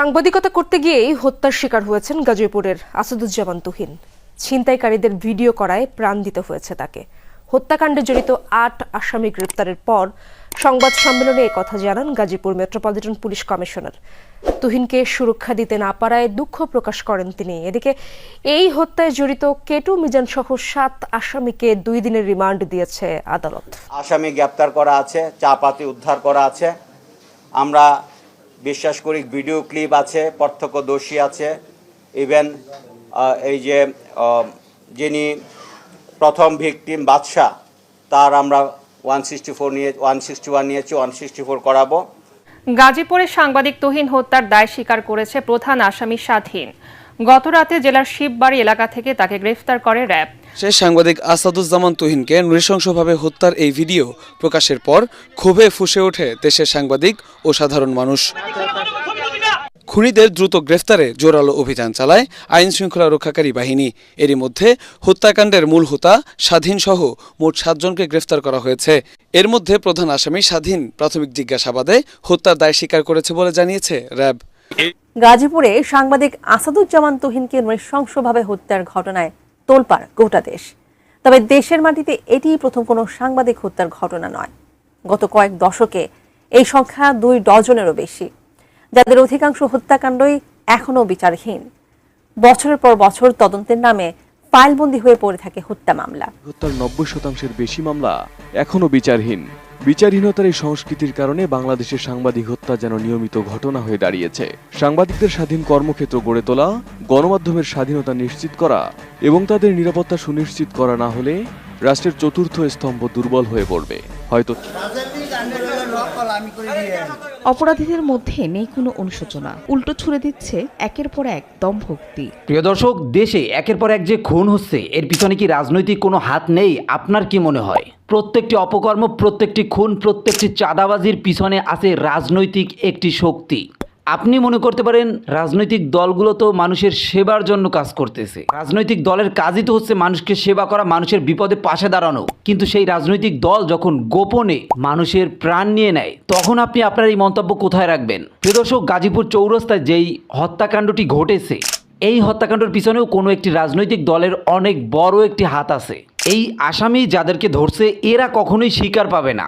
সাংবাদিকতা করতে গিয়েই হত্যার শিকার হয়েছেন গাজীপুরের আসাদুজ্জামান তুহিন। ছিনতাইকারীদের ভিডিও করায় প্রাণ দিতে হয়েছে তাকে। হত্যাকাণ্ডে জড়িত আট আসামি গ্রেপ্তারের পর সংবাদ সম্মেলনে কথা জানান গাজীপুর মেট্রোপলিটন পুলিশ কমিশনার। তুহিনকে সুরক্ষা দিতে না পারায় দুঃখ প্রকাশ করেন তিনি। এদিকে এই হত্যায় জড়িত কেটু মিজান সহ সাত আসামিকে দুই দিনের রিমান্ড দিয়েছে আদালত। আসামি গ্রেপ্তার করা আছে, চাপাতি উদ্ধার করা আছে। আমরা বিশ্বাস করি, ভিডিও ক্লিপ আছে, প্রত্যক্ষদর্শী আছে। ইভেন এই যে যিনি প্রথম ভিকটিম বাদশাহ, তার আমরা ওয়ান সিক্সটি ফোর নিয়ে, ওয়ান সিক্সটি ওয়ান নিয়েছি, ওয়ান সিক্সটি ফোর করাবো। গাজীপুরে সাংবাদিক তুহিন হত্যার দায় স্বীকার করেছে প্রধান আসামি স্বাধীন। গতরাতে জেলার শিববাড়ি এলাকা থেকে তাকে গ্রেফতার করে র্যাব। সে সাংবাদিক আসাদুজ্জামান তুহিনকে নৃশংসভাবে হত্যার এই ভিডিও প্রকাশের পর ক্ষোভে ফুসে ওঠে দেশের সাংবাদিক ও সাধারণ মানুষ। খুনিদের দ্রুত গ্রেফতারে জোরালো অভিযান চালায় আইন শৃঙ্খলা রক্ষাকারী বাহিনী। এরই মধ্যে হত্যাকাণ্ডের মূল হোতা স্বাধীন সহ মোট সাতজনকে গ্রেফতার করা হয়েছে। এর মধ্যে প্রধান আসামি স্বাধীন প্রাথমিক জিজ্ঞাসাবাদে হত্যার দায় স্বীকার করেছে বলে জানিয়েছে র্যাব। গাজীপুরে সাংবাদিক আসাদুজ্জামান তুহিনকে নৃশংসভাবে হত্যার ঘটনায় তোলপাড় গোটা দেশ। তবে দেশের মাটিতে এটিই প্রথম কোনো সাংবাদিক হত্যার ঘটনা নয়। গত কয়েক দশকে এই সংখ্যা দুই ডজনেরও বেশি, যাদের অধিকাংশ হত্যাকাণ্ডই এখনও বিচারহীন। বছরের পর বছর তদন্তের নামে ফাইলবন্দি হয়ে পড়ে থাকে হত্যা মামলা। হত্যার নব্বই শতাংশের বেশি মামলা এখনও বিচারহীন। বিচারহীনতার এই সংস্কৃতির কারণে বাংলাদেশের সাংবাদিক হত্যা যেন নিয়মিত ঘটনা হয়ে দাঁড়িয়েছে। সাংবাদিকদের স্বাধীন কর্মক্ষেত্র গড়ে তোলা, গণমাধ্যমের স্বাধীনতা নিশ্চিত করা এবং তাদের নিরাপত্তা সুনিশ্চিত করা না হলে রাষ্ট্রের চতুর্থ স্তম্ভ দুর্বল হয়ে পড়বে। হয়তো অপরাধীদের মধ্যে নেই কোনো অনুশোচনা। উল্টো ছুড়ে দিচ্ছে একের পর এক দম্ভক্তি প্রিয় দর্শক দেশে একের পর এক যে খুন হচ্ছে এর পিছনে কি রাজনৈতিক কোনো হাত নেই? আপনার কি মনে হয়? প্রত্যেকটি অপকর্ম প্রত্যেকটি খুন প্রত্যেকটি চাঁদাবাজির পিছনে আছে রাজনৈতিক একটি শক্তি। আপনি মনে করতে পারেন রাজনৈতিক দলগুলো তো মানুষের সেবার জন্য কাজ করতেছে। রাজনৈতিক দলের কাজই তো হচ্ছে মানুষকে সেবা করা, মানুষের বিপদে পাশে দাঁড়ানো। কিন্তু সেই রাজনৈতিক দল যখন গোপনে মানুষের প্রাণ নিয়ে নেয়, তখন আপনি আপনার এই মন্তব্য কোথায় রাখবেন? প্রিয় দর্শক, গাজীপুর চৌরাস্তায় যেই হত্যাকাণ্ডটি ঘটেছে, এই হত্যাকাণ্ডের পিছনেও কোনো একটি রাজনৈতিক দলের অনেক বড় একটি হাত আছে। এই আসামি যাদেরকে ধরছে, এরা কখনোই স্বীকার পাবে না।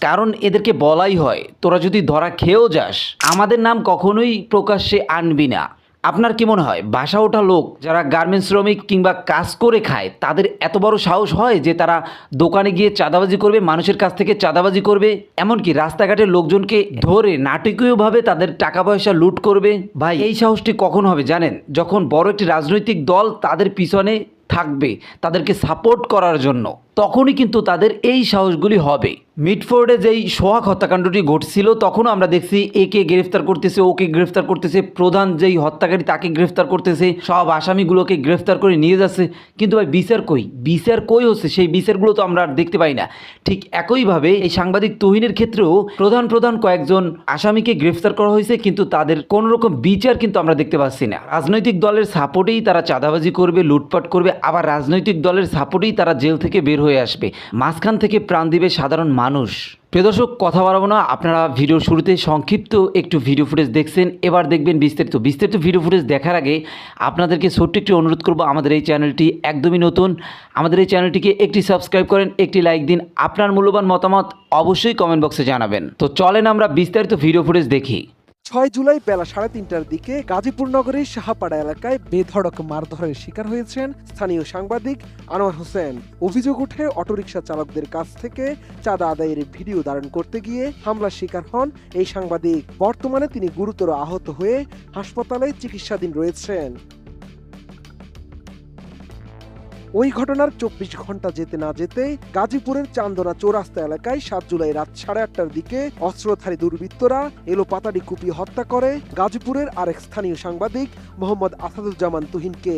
কারণ এদেরকে বলাই হয়, তোরা যদি ধরা খেয়েও যাস, আমাদের নাম কখনোই প্রকাশ্যে আনবি না। আপনার কি মনে হয়, বাসা ওঠা লোক যারা গার্মেন্টস শ্রমিক কিংবা কাজ করে খায়, তাদের এত বড় সাহস হয় যে তারা দোকানে গিয়ে চাঁদাবাজি করবে, মানুষের কাছ থেকে চাঁদাবাজি করবে? এমনকি রাস্তাঘাটের লোকজনকে ধরে নাটকীয়ভাবে তাদের টাকা পয়সা লুট করবে? ভাই, এই সাহসটি কখন হবে জানেন? যখন বড় একটি রাজনৈতিক দল তাদের পিছনে থাকবে, তাদেরকে সাপোর্ট করার জন্য। তখনই কিন্তু তাদের এই সাহসগুলি হবে। মিডফোর্ডে যেই সোহাগ হত্যাকাণ্ডটি ঘটছিল, তখনও আমরা দেখছি একে গ্রেফতার করতেছে, ওকে গ্রেফতার করতেছে, প্রধান যেই হত্যাকারী তাকে গ্রেফতার করতেছে, সব আসামিগুলোকে গ্রেফতার করে নিয়ে যাচ্ছে। কিন্তু ভাই, বিচার কই? বিচার কই হচ্ছে? সেই বিচারগুলো তো আমরা আর দেখতে পাই না। ঠিক একইভাবে এই সাংবাদিক তহিনের ক্ষেত্রেও প্রধান প্রধান কয়েকজন আসামিকে গ্রেফতার করা হয়েছে, কিন্তু তাদের কোনো রকম বিচার কিন্তু আমরা দেখতে পাচ্ছি না। রাজনৈতিক দলের সাপোর্টেই তারা চাঁদাবাজি করবে, লুটপাট করবে, আবার রাজনৈতিক দলের সাপোর্টেই তারা জেল থেকে বের হয়ে আসবে। মাঝখান থেকে প্রাণ দিবে সাধারণ মানুষ। প্রিয় দর্শক, কথা বাড়াবো না। আপনারা ভিডিওর শুরুতে সংক্ষিপ্ত একটু ভিডিও ফুটেজ দেখছেন। এবার দেখবেন বিস্তারিত। বিস্তারিত ভিডিও ফুটেজ দেখার আগে আপনাদেরকে ছোট্ট একটি অনুরোধ করব। আমাদের এই চ্যানেলটি একদমই নতুন। আমাদের এই চ্যানেলটিকে একটি সাবস্ক্রাইব করেন, একটি লাইক দিন। আপনার মূল্যবান মতামত অবশ্যই কমেন্ট বক্সে জানাবেন। তো চলেন আমরা বিস্তারিত ভিডিও ফুটেজ দেখি। ছয় জুলাই বেলা সাড়ে তিনটার দিকে গাজীপুর নগরীর সাহাপাড়া এলাকায় বেধড়ক মারধরের শিকার হয়েছেন স্থানীয় সাংবাদিক আনোয়ার হোসেন। অভিযোগ উঠে অটোরিকশা চালকদের কাছ থেকে চাঁদা আদায়ের ভিডিও ধারণ করতে গিয়ে হামলার শিকার হন এই সাংবাদিক। বর্তমানে তিনি গুরুতর আহত হয়ে হাসপাতালে চিকিৎসাধীন রয়েছেন। ওই ঘটনার চব্বিশ ঘণ্টা যেতে না যেতে গাজীপুরের চান্দনা চৌরাস্তা এলাকায় সাত জুলাই রাত সাড়ে আটটার দিকে অস্ত্রধারী দুর্বৃত্তরা এলো পাতাড়ি কুপি হত্যা করে গাজীপুরের আরেক স্থানীয় সাংবাদিক মোহাম্মদ আসাদুজ্জামান তুহিনকে।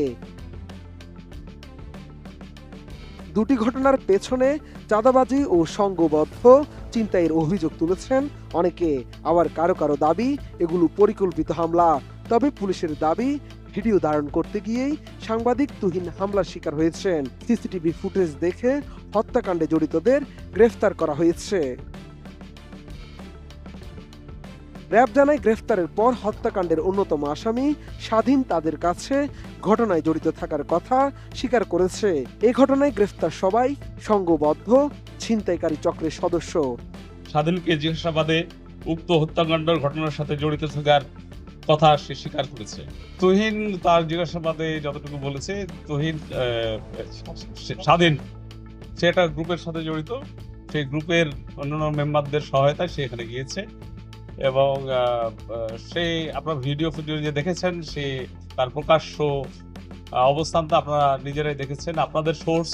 দুটি ঘটনার পেছনে চাঁদাবাজি ও সংঘবদ্ধ চিন্তায়ের অভিযোগ তুলেছেন অনেকে। আবার কারও কারও দাবি, এগুলো পরিকল্পিত হামলা। তবে পুলিশের দাবি ভিডিও ধারণ করতে গিয়েই সাংবাদিক তুহিন হামলার শিকার হয়েছেন। সিসিটিভি ফুটেজ দেখে হত্যাকাণ্ডে জড়িতদের গ্রেফতার করা হয়েছে। র্যাব জানায় গ্রেফতারের পর হত্যাকাণ্ডের অন্যতম আসামি স্বাধীন তাদের কাছে ঘটনায় জড়িত থাকার কথা স্বীকার করেছে। এ ঘটনায় গ্রেফতার সবাই সংঘবদ্ধ ছিনতাইকারী চক্রের সদস্য। স্বাধীনকে জিজ্ঞাসাবাদে উক্ত হত্যাকাণ্ডের ঘটনার সাথে জড়িত থাকার কথা সে স্বীকার করেছে। তুহিন তার জিজ্ঞাসাবাদে যতটুকু বলেছে, তুহিন স্বাধীন। সে একটা গ্রুপের সাথে জড়িত। সেই গ্রুপের অন্যান্য মেম্বারদের সহায়তায় সে এখানে গিয়েছে। এবং সে আপনার ভিডিও ফিডিও যে দেখেছেন, সে তার প্রকাশ্য অবস্থানটা আপনারা নিজেরাই দেখেছেন। আপনাদের সোর্স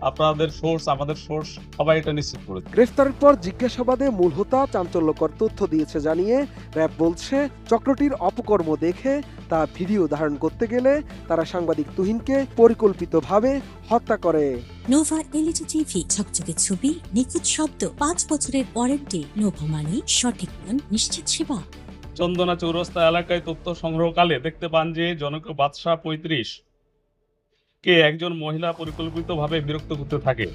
আপনাদের সোর্স আমাদের সোর্স সবাই এটা নিশ্চিত করেছে। গ্রেফতারের পর জিজ্ঞাসাবাদে মূল হোতা চাঞ্চল্যকর তথ্য দিয়েছে জানিয়ে র্যাব বলছে চক্রটির অপকর্ম দেখে তা ভিডিও ধারণ করতে গেলে তারা সাংবাদিক তুহিনকে পরিকল্পিতভাবে হত্যা করে। নোভা এলইডি টিভি ঝকঝকে ছবি নিখুঁত শব্দ পাঁচ বছরের ওয়ারেন্টি নোভা মানি সঠিক মান নিশ্চিত সেবা। চন্দনা চৌরাস্তা এলাকায় তথ্য সংগ্রহকালে দেখতে পান যে জনক বাদশাহ পঁয়ত্রিশ কে একজন মহিলা পরিকল্পিতভাবে বিরক্ত করতে থাকে।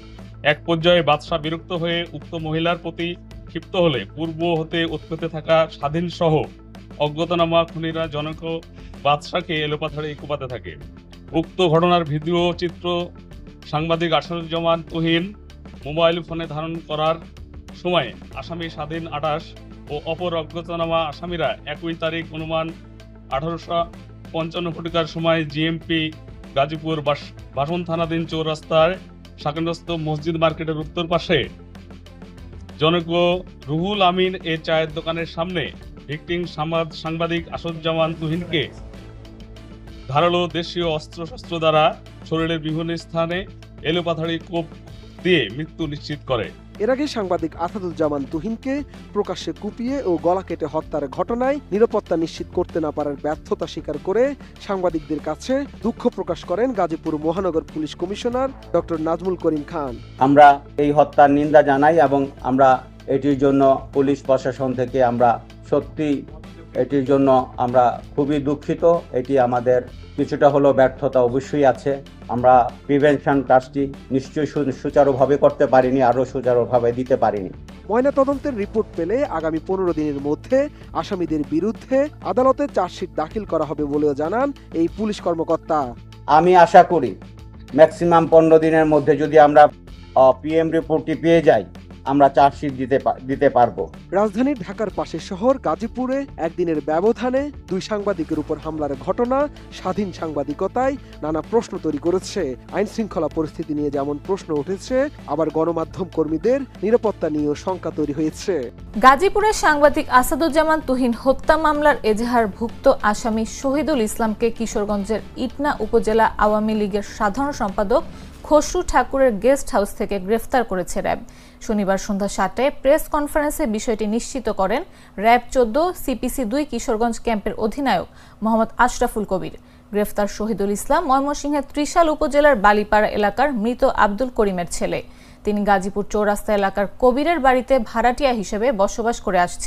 এক পর্যায়ে বাদশাহ বিরক্ত হয়ে উক্ত মহিলার প্রতি ক্ষিপ্ত হলে পূর্ব হতে উৎপত্তি থাকা স্বাধীন সহ অজ্ঞাতনামা খুনিরা জনক বাদশাহকে এলোপাথাড়ে কোপাতে থাকে। উক্ত ঘটনার ভিডিও চিত্র সাংবাদিক আসাদুজ্জামান তুহিন মোবাইল ফোনে ধারণ করার সময় আসামি স্বাধীন আটাশ ও অপর অজ্ঞাতনামা আসামিরা একই তারিখ অনুমান আঠারোশো পঞ্চান্ন ঘটিকার সময় জিএমপি গাজীপুর বাস- বাসন থানাধীন চৌরাস্তায় সাকেন্দ্রস্থ মসজিদ মার্কেটের উত্তর পাশে। জনক রুহুল আমিন এ চায়ের দোকানের সামনে ভিক্টিং সাংবাদ- সাংবাদিক আসাদুজ্জামান তুহিনকে ধারালো দেশীয় অস্ত্রশস্ত্র দ্বারা শরীরের বিভিন্ন স্থানে এলোপাথাড়ি কোপ দিয়ে মৃত্যু নিশ্চিত করে। এর আগে সাংবাদিক আসাদুজ্জামান তুহিনকে প্রকাশ্যে কুপিয়ে ও গলা কেটে হত্যার ঘটনায় নিরাপত্তা নিশ্চিত করতে না পারার ব্যর্থতা স্বীকার করে সাংবাদিকদের কাছে দুঃখ প্রকাশ করেন গাজীপুর মহানগর police commissioner doctor Nazmul Karim Khan. আমরা এই হত্যার নিন্দা জানাই এবং আমরা এটির জন্য পুলিশ প্রশাসন থেকে আমরা সত্যি এটির জন্য আমরা খুবই দুঃখিত। এটি আমাদের কিছুটা হলো ব্যর্থতা অবশ্যই আছে। আমরা প্রিভেনশন কাজটি নিশ্চয়ই সুচারুভাবে করতে পারিনি আরও সুচারুভাবে দিতে পারিনি। ময়নাতদন্তের রিপোর্ট পেলে আগামী পনেরো দিনের মধ্যে আসামিদের বিরুদ্ধে আদালতে চার্জশিট দাখিল করা হবে বলেও জানান এই পুলিশ কর্মকর্তা। আমি আশা করি ম্যাক্সিমাম পনেরো দিনের মধ্যে যদি আমরা পিএম রিপোর্টটি পেয়ে যাই আমরা চার্জশিট দিতে দিতে পারব। রাজধানীর ঢাকার পাশের শহর গাজীপুরে একদিনের ব্যবধানে দুই সাংবাদিকের উপর হামলার ঘটনা স্বাধীন সাংবাদিকতায় নানা প্রশ্ন তৈরি করেছে। আইন শৃঙ্খলা পরিস্থিতি নিয়ে যেমন প্রশ্ন উঠেছে আবার গণমাধ্যম কর্মীদের নিরাপত্তা নিয়েও শঙ্কা তৈরি হয়েছে। গাজীপুরের সাংবাদিক আসাদুজ্জামান তুহিন হত্যা মামলার এজাহারভুক্ত আসামি শহীদুল ইসলামকে কিশোরগঞ্জের ইটনা উপজেলা আওয়ামী লীগের সাধারণ সম্পাদক খসরু ঠাকুরের গেস্ট হাউস থেকে গ্রেফতার করেছে র্যাব। শনিবার সন্ধ্যা সাতটায় প্রেস কনফারেন্সে বিষয়টি নিশ্চিত করেন র্যাব চোদ্দ সিপিসি দুই, কিশোরগঞ্জ ক্যাম্পের অধিনায়ক মোহাম্মদ আশরাফুল কবির। গ্রেফতার শহীদুল ইসলাম ময়মনসিংহের ত্রিশাল উপজেলার বালিপাড়া এলাকার মৃত আব্দুল করিমের ছেলে। তিনি গাজীপুর চৌরাস্তা এলাকার কবিরের বাড়িতে ভাড়াটিয়া হিসেবে বসবাস করে আসছেন।